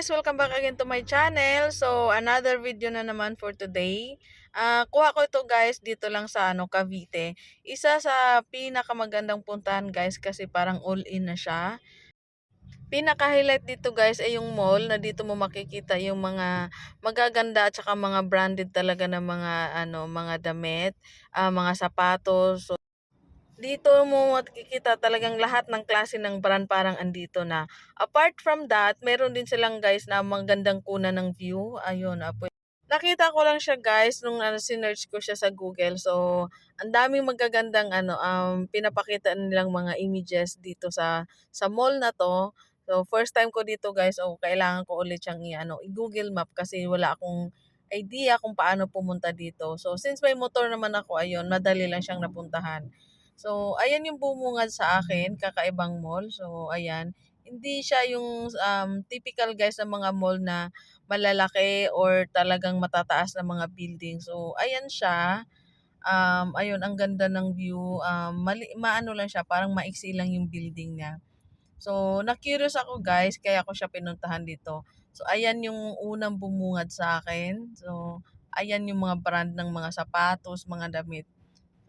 guys! Welcome back again to my channel. So, another video na naman for today. Ah, kuha ko ito guys dito lang sa ano, Cavite. Isa sa pinakamagandang puntahan guys kasi parang all-in na siya. Pinaka-highlight dito guys ay yung mall na dito mo makikita yung mga magaganda at saka mga branded talaga na mga ano, mga damit, ah, mga sapatos. So, dito mo makikita talagang lahat ng klase ng brand parang andito na. Apart from that, meron din silang guys na magandang kunan ng view. Ayun, ah, pwe- Nakita ko lang siya guys nung ano, sinearch ko siya sa Google. So, ang daming magagandang ano, um, pinapakita nilang mga images dito sa sa mall na to. So, first time ko dito guys, oh, kailangan ko ulit siyang i-ano, i-Google Map kasi wala akong idea kung paano pumunta dito. So, since may motor naman ako, ayun, madali lang siyang napuntahan. So, ayan yung bumungad sa akin, kakaibang mall. So, ayan. Hindi siya yung um, typical guys ng mga mall na malalaki or talagang matataas na mga building. So, ayan siya. Um, ayun, ang ganda ng view. Um, mali, maano lang siya, parang maiksi lang yung building niya. So, na-curious ako guys, kaya ako siya pinuntahan dito. So, ayan yung unang bumungad sa akin. So, ayan yung mga brand ng mga sapatos, mga damit.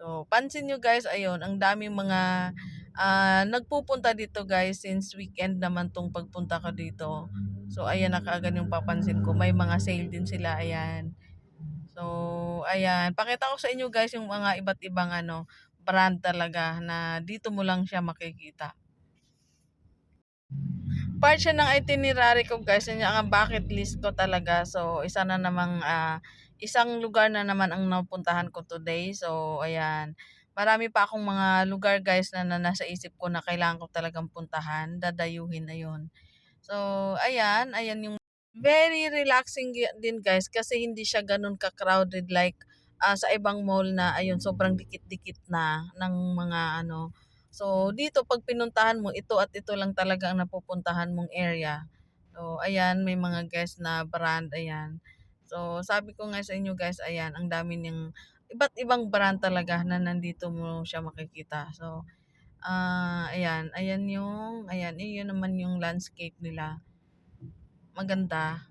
So, pansin nyo guys, ayun, ang daming mga ah, nagpupunta dito guys since weekend naman tong pagpunta ko dito. So, ayan na kaagad yung papansin ko. May mga sale din sila, ayan. So, ayan. Pakita ko sa inyo guys yung mga iba't ibang ano, brand talaga na dito mo lang siya makikita. Part siya ng itinerary ko guys, yun ang bucket list ko talaga. So, isa na namang ah, isang lugar na naman ang napuntahan ko today. So, ayan. Marami pa akong mga lugar guys na, na nasa isip ko na kailangan ko talagang puntahan. Dadayuhin na yun. So, ayan. Ayan yung very relaxing din guys kasi hindi siya ganun ka-crowded like ah, sa ibang mall na ayun sobrang dikit-dikit na ng mga ano So, dito pag pinuntahan mo, ito at ito lang talaga ang napupuntahan mong area. So, ayan, may mga guys na brand, ayan. So, sabi ko nga sa inyo guys, ayan, ang dami niyang iba't ibang brand talaga na nandito mo siya makikita. So, ah ayan, ayan yung, ayan, yun naman yung landscape nila. Maganda.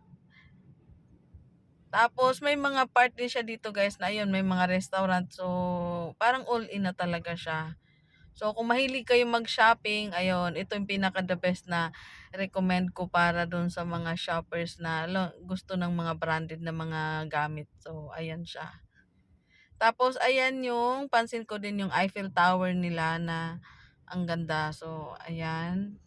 Tapos, may mga part din siya dito guys na ayun, may mga restaurant. So, parang all in na talaga siya. So, kung mahilig kayo mag-shopping, ayun, ito yung pinaka the best na recommend ko para dun sa mga shoppers na gusto ng mga branded na mga gamit. So, ayan siya. Tapos, ayan yung, pansin ko din yung Eiffel Tower nila na ang ganda. So, ayan.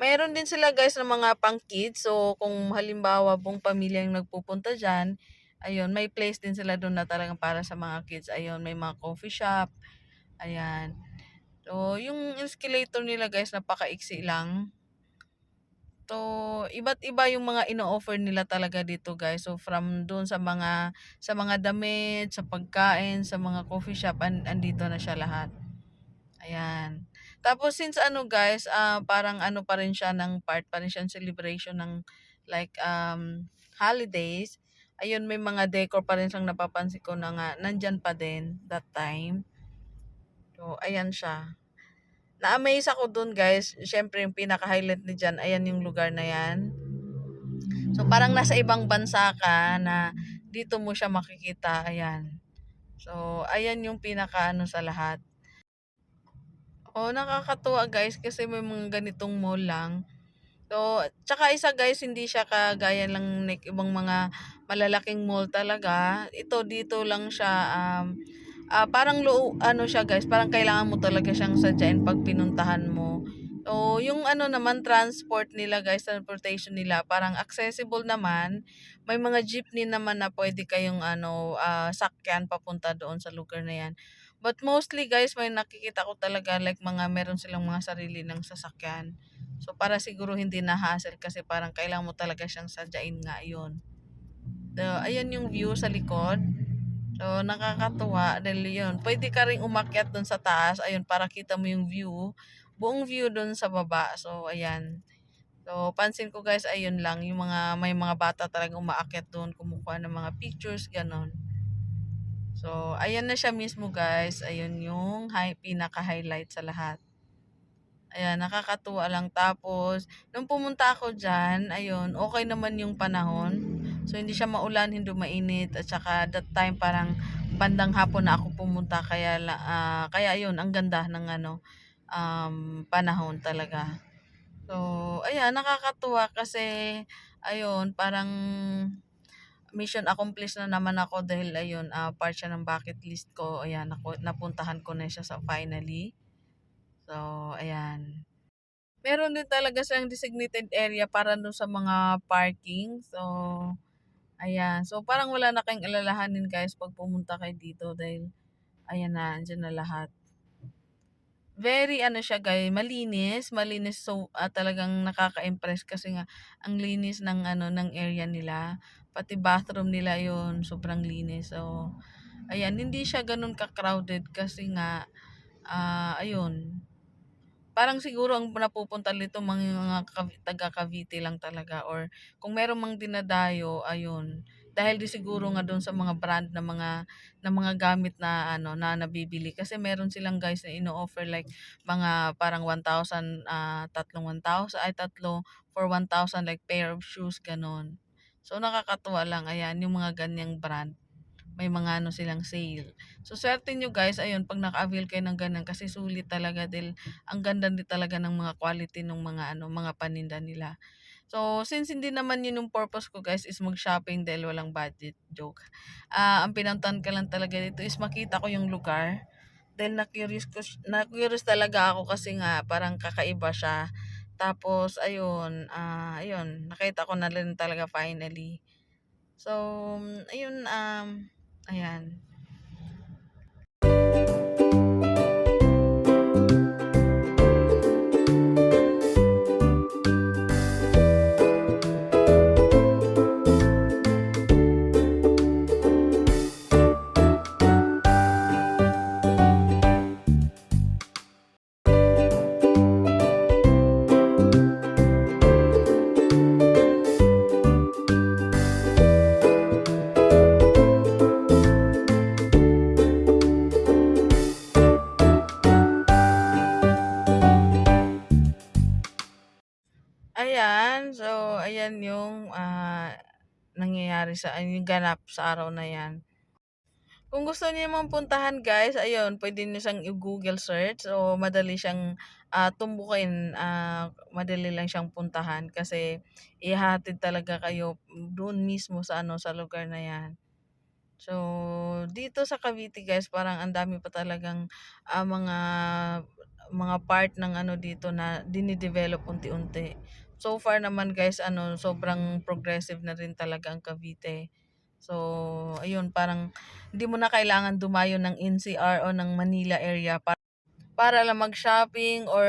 Mayroon din sila guys ng mga pang kids. So, kung halimbawa buong pamilya yung nagpupunta dyan, ayun, may place din sila doon na talagang para sa mga kids. Ayun, may mga coffee shop. Ayan. So, yung escalator nila guys, napakaiksi lang. So, iba't iba yung mga ino-offer nila talaga dito guys. So, from doon sa mga sa mga damit, sa pagkain, sa mga coffee shop, an andito na siya lahat. Ayan. Tapos since ano guys, ah, parang ano pa rin siya ng part pa rin siya ng celebration ng like um holidays. Ayun, may mga decor pa rin siyang napapansin ko na nga nandyan pa din that time. So, ayan siya. Na-amaze ako dun guys. Siyempre yung pinaka-highlight ni dyan, ayan yung lugar na yan. So, parang nasa ibang bansa ka na dito mo siya makikita. Ayan. So, ayan yung pinaka-ano sa lahat. Oh, nakakatuwa guys kasi may mga ganitong mall lang. So, tsaka isa guys, hindi siya kagaya lang ng ibang mga malalaking mall talaga. Ito dito lang siya um ah, parang loo, ano siya guys, parang kailangan mo talaga siyang sadyain pag pinuntahan mo. So, yung ano naman transport nila guys, transportation nila, parang accessible naman. May mga jeepney naman na pwede kayong ano ah, sakyan papunta doon sa lugar na 'yan. But mostly guys, may nakikita ko talaga like mga meron silang mga sarili ng sasakyan. So para siguro hindi na hassle kasi parang kailangan mo talaga siyang sadyain nga yun. So, ayan yung view sa likod. So nakakatuwa dahil yun. Pwede ka rin umakyat dun sa taas. Ayun, para kita mo yung view. Buong view dun sa baba. So ayan. So pansin ko guys, ayun lang. Yung mga, may mga bata talaga umaakyat dun. Kumukuha ng mga pictures, ganon. So, ayan na siya mismo guys. Ayun yung high, pinaka-highlight sa lahat. Ayan, nakakatuwa lang. Tapos, nung pumunta ako diyan, ayun, okey naman yung panahon. So, hindi siya maulan, hindi mainit at saka that time parang bandang hapon na ako pumunta kaya ah, kaya ayun ang ganda ng ano, um, panahon talaga. So, ayan nakakatuwa kasi ayun parang mission accomplished na naman ako dahil ayun, ah, part siya ng bucket list ko. Ayan, naku napuntahan ko na siya sa finally. So, ayan. Meron din talaga siyang designated area para dun sa mga parking. So, ayan. So, parang wala na kayong alalahanin guys 'pag pumunta kayo dito dahil ayan na, andiyan na lahat. Very ano siya guys, malinis, malinis so, ah, talagang nakaka-impress kasi nga ang linis ng ano, ng area nila. Pati bathroom nila yun, sobrang linis. So, ayan, hindi siya gano'n ka-crowded kasi nga, ah, ayun, parang siguro ang napupunta nito mga taga Cavite lang talaga or kung meron mang dinadayo, ayun, dahil din siguro nga dun sa mga brand na mga na mga gamit na ano, na nabibili. Kasi meron silang guys na ino-offer like mga parang 1,000, ah, tatlong 1,000 ay tatlo for 1,000 like pair of shoes, gano'n. So, nakakatuwa lang, ayan, yung mga ganyang brand, may mga ano silang sale. So, swerte niyo guys, ayun, 'pag naka-avail kayo ng ganyan kasi sulit talaga dahil ang ganda din talaga ng mga quality nung mga ano, mga paninda nila. So, since hindi naman yun yung purpose ko guys is mag-shopping dahil walang budget, joke. Ah, ang pinuntahan ko lang talaga dito is makita ko yung lugar. Dahil na-curious ko, na-curious talaga ako kasi nga parang kakaiba siya. Tapos, ayun, ah, ayun, nakita ko na rin talaga finally. So, ayun, um. Ayan, nangyayari sa yung ganap sa araw na 'yan. Kung gusto niyo namang puntahan guys, ayun puwede niyo siyang i-Google search. So, madali siyang, ah, tumbukin, ah, madali lang siyang puntahan kasi ihahatid talaga kayo dun mismo sa ano, sa lugar na 'yan. So, dito sa Cavite guys parang ang dami pa talagang, ah, mga mga part ng ano dito na dine-develop unti-unti. So far naman guys ano, sobrang progressive na rin talaga ang Cavite. So, ayun parang hindi mo na kailangan dumayo ng NCR o ng Manila area pa para lang mag-shopping or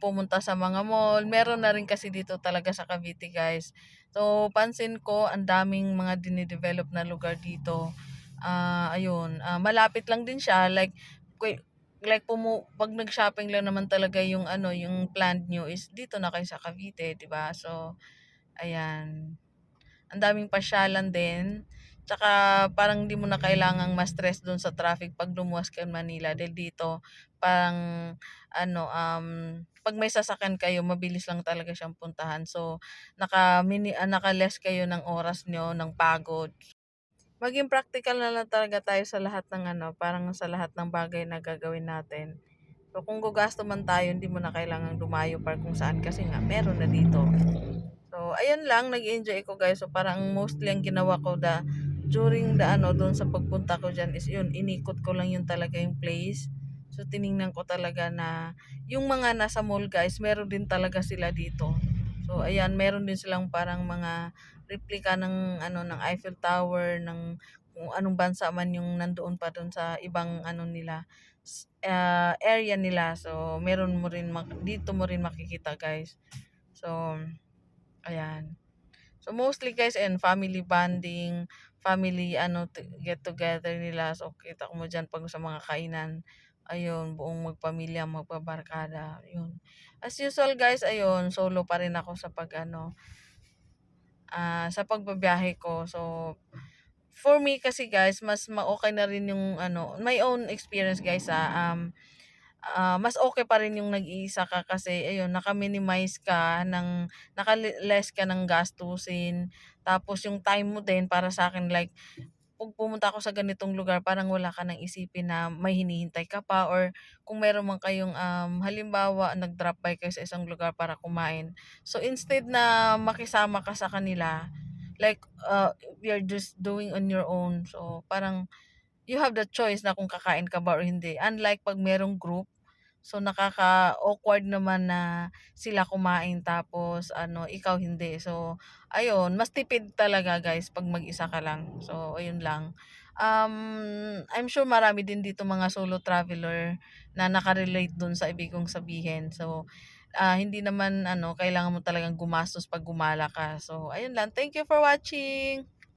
pumunta sa mga mall. Meron na rin kasi dito talaga sa Cavite guys. So, pansin ko ang daming mga dine-develop na lugar dito. Ah, ayun, ah, malapit lang din siya like like pumu 'pag nag-shopping lang naman talaga yung ano, yung planned niyo is dito na kayo sa Cavite, 'di ba? So, ayan. Ang daming pasyalan din. Tsaka parang hindi mo na kailangang ma-stress dun sa traffic 'pag lumuwas ka Manila dahil dito parang ano, um, 'pag may sasakyan kayo mabilis lang talaga siyang puntahan. So, naka-mini ah, naka-less kayo ng oras niyo, ng pagod. Maging practical na lang talaga tayo sa lahat ng ano, parang sa lahat ng bagay na gagawin natin. So, kung gagasto man tayo, hindi mo na kailangang dumayo pa kung saan kasi nga meron na dito. So, ayun lang, nag-enjoy ako guys. So, parang mostly ang ginawa ko da during the ano, doon sa pagpunta ko dyan is yun, inikot ko lang yun talaga yung place. So, tiningnan ko talaga na yung mga nasa mall guys, meron din talaga sila dito. So, ayan, meron din silang parang mga replika ng ano, ng Eiffel Tower, ng kung anong bansa man yung nandoon pa dun sa ibang ano nila, ah, area nila. So, meron mo rin dito mo rin makikita guys. So, ayan. So, mostly guys ayan, family bonding, family ano, get together nila. So, kita mo diyan 'pag sa mga kainan, ayun, buong magpamilya, magbabarkada, yun. As usual guys, ayun, solo pa rin ako sa pag-ano, ah, sa pagbibiyahe ko. So, for me kasi guys, mas ma okey na rin yung ano, my own experience guys, ah, um, ah, mas okey pa rin yung nag-iisa ka kasi ayun naka-minimize ka ng naka-le less ka ng gastusin. Tapos yung time mo din para sa'kin like, 'pag pumunta ako sa ganitong lugar parang wala ka ng isipin na may hinihintay ka pa or kung meron man kayong, um, halimbawa nag-drop by kayo sa isang lugar para kumain. So instead na makisama ka sa kanila, like, uh, you're just doing on your own. So parang, you have the choice na kung kakain ka ba or hindi. Unlike 'pag merong group, so nakaka-awkward naman na sila kumain tapos ano, ikaw hindi. So ayun, mas tipid talaga guys 'pag mag-isa ka lang. So ayun lang. Um, I'm sure marami din dito mga solo traveler na naka-relate dun sa ibig kong sabihin. So, ah, hindi naman ano, kailangan mo talagang gumastos 'pag gumala ka. So ayun lang, thank you for watching.